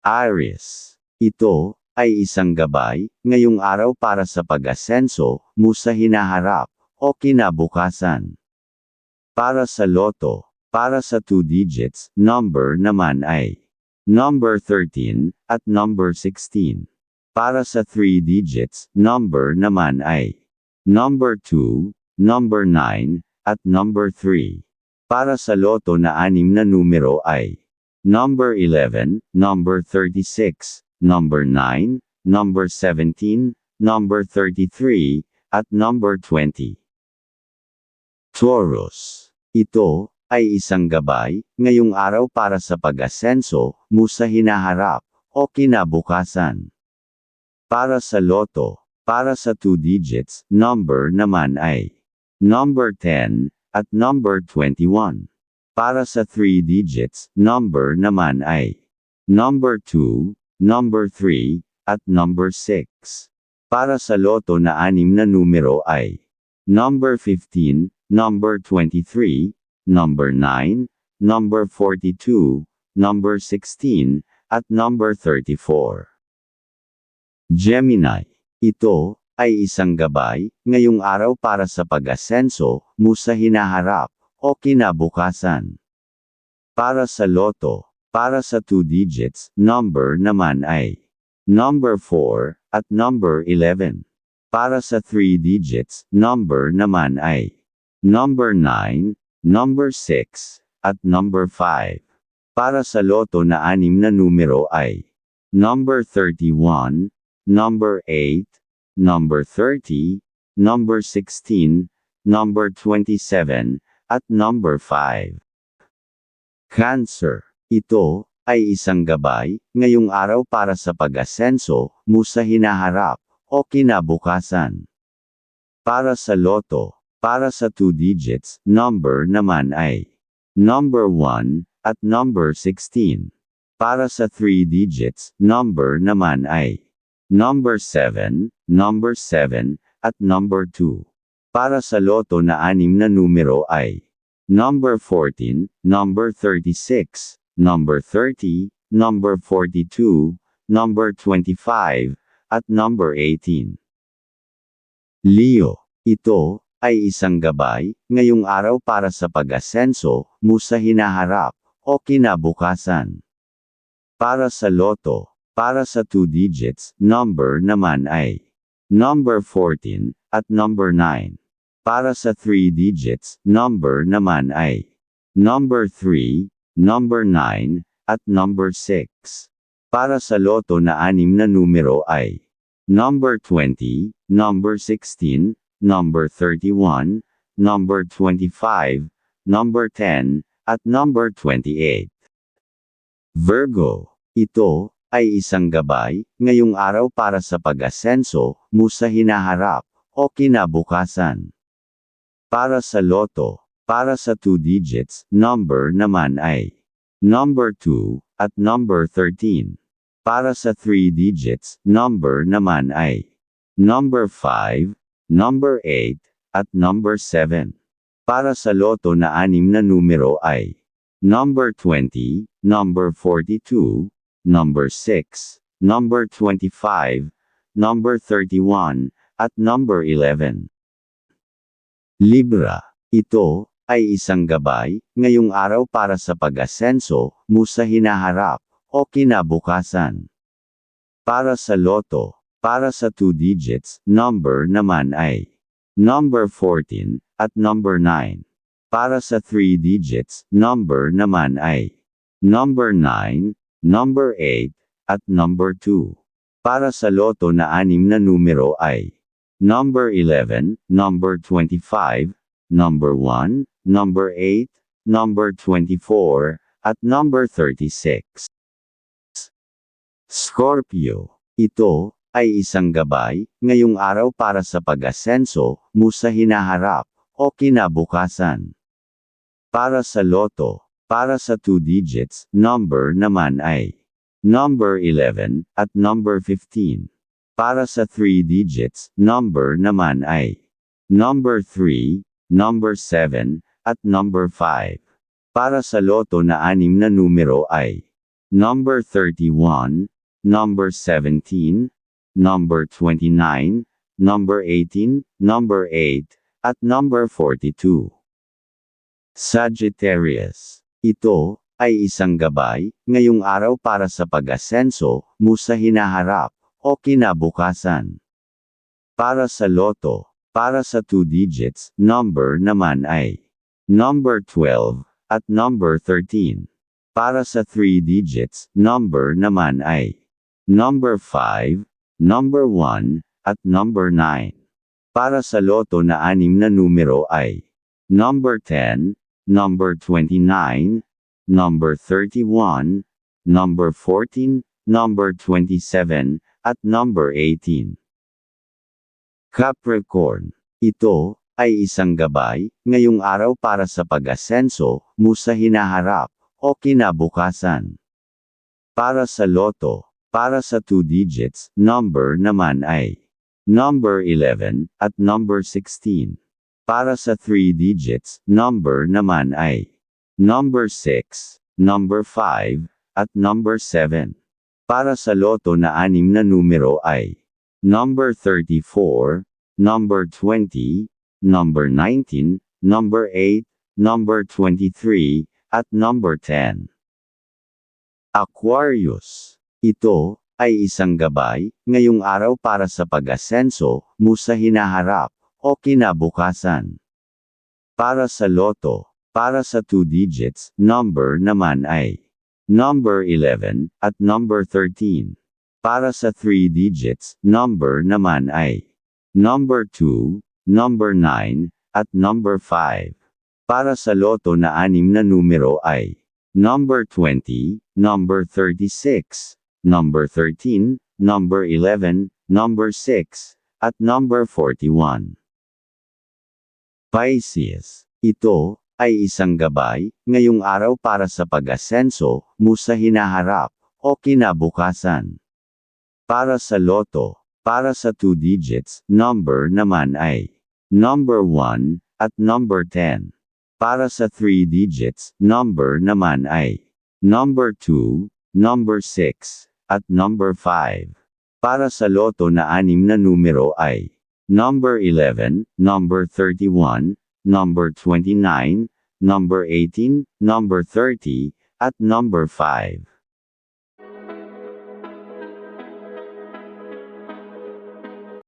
Aries. Ito, ay isang gabay, ngayong araw para sa pag-asenso, mo sa hinaharap, o kinabukasan. Para sa loto, para sa 2 digits, number naman ay number 13, at number 16. Para sa 3 digits, number naman ay number 2, number 9, at number 3. Para sa loto na anim na numero ay number 11, number 36, number 9, number 17, number 33, at number 20. Taurus. Ito, ay isang gabay, ngayong araw para sa pag-asenso, mo sa hinaharap, o kinabukasan. Para sa loto, para sa 2 digits, number naman ay number 10, at number 21. Para sa 3 digits, number naman ay number 2, number 3, at number 6. Para sa loto na anim na numero ay number 15, number 23, number 9, number 42, number 16, at number 34. Gemini. Ito, ay isang gabay, ngayong araw para sa pag-asenso, mo sa hinaharap, o kinabukasan. Para sa loto, para sa 2 digits, number naman ay number 4, at number 11. Para sa 3 digits, number naman ay number 9, number 6, at number 5. Para sa loto na anim na numero ay number 31, number 8, number 30, number 16, number 27, at number 5. Cancer. Ito, ay isang gabay, ngayong araw para sa pag-asenso, mo sa hinaharap, o kinabukasan. Para sa loto, para sa 2 digits, number naman ay number 1, at number 16. Para sa 3 digits, number naman ay number 7, number 7, at number 2. Para sa loto na anim na numero ay number 14, number 36, number 30, number 42, number 25, at number 18. Leo, ito, ay isang gabay, ngayong araw para sa pag-asenso, mo sa hinaharap, o kinabukasan. Para sa loto, para sa 2 digits, number naman ay number 14, at number 9. Para sa 3 digits, number naman ay number 3, number 9, at number 6. Para sa loto na anim na numero ay number 20, number 16, number 31, number 25, number 10, at number 28. Virgo, ito, ay isang gabay, ngayong araw para sa pag-asenso, mo sa hinaharap, o kinabukasan. Para sa loto, para sa 2 digits, number naman ay number 2, at number 13. Para sa 3 digits, number naman ay number 5, number 8, at number 7. Para sa loto na anim na numero ay number 20, number 42, number 6, number 25, number 31, at number 11. Libra. Ito, ay isang gabay, ngayong araw para sa pag-asenso, mo sa hinaharap, o kinabukasan. Para sa loto, para sa 2 digits, number naman ay number 14, at number 9. Para sa 3 digits, number naman ay number 9, number 8, at number 2. Para sa loto na anim na numero ay number 11, number 25, number 1, number 8, number 24, at number 36. Scorpio. Ito, ay isang gabay, ngayong araw para sa pag-asenso, mo sa hinaharap, o kinabukasan. Para sa loto, para sa 2 digits, number naman ay number 11, at number 15. Para sa 3 digits, number naman ay number 3, number 7, at number 5. Para sa loto na anim na numero ay number 31, number 17, number 29, number 18, number 8, at number 42. Sagittarius. Ito, ay isang gabay, ngayong araw para sa pag-asenso, mo sa hinaharap, o kinabukasan. Para sa loto, para sa 2 digits, number naman ay number 12, at number 13. Para sa 3 digits, number naman ay number 5, number 1, at number 9. Para sa loto na anim na numero ay number 10, number 29, number 31, number 14, number 27, at number 18. Capricorn. Ito, ay isang gabay, ngayong araw para sa pag-asenso, mo sa hinaharap, o kinabukasan. Para sa loto, para sa 2 digits, number naman ay number 11, at number 16. Para sa 3 digits, number naman ay number 6, number 5, at number 7. Para sa loto na anim na numero ay number 34, number 20, number 19, number 8, number 23, at number 10. Aquarius. Ito, ay isang gabay, ngayong araw para sa pag-asenso, mo hinaharap, o kinabukasan. Para sa loto, para sa 2 digits, number naman ay number 11 at number 13. Para sa 3 digits, number naman ay number 2, number 9, at number 5. Para sa loto na anim na numero ay number 20, number 36, number 13, number 11, number 6, at number 41. Pisces. Ito, ay isang gabay, ngayong araw para sa pag-asenso, mo sa hinaharap, o kinabukasan. Para sa loto, para sa 2 digits, number naman ay number 1, at number 10. Para sa 3 digits, number naman ay number 2, number 6, at number 5. Para sa loto na anim na numero ay number 11, number 31, number 29, number 18, number 30, at number 5.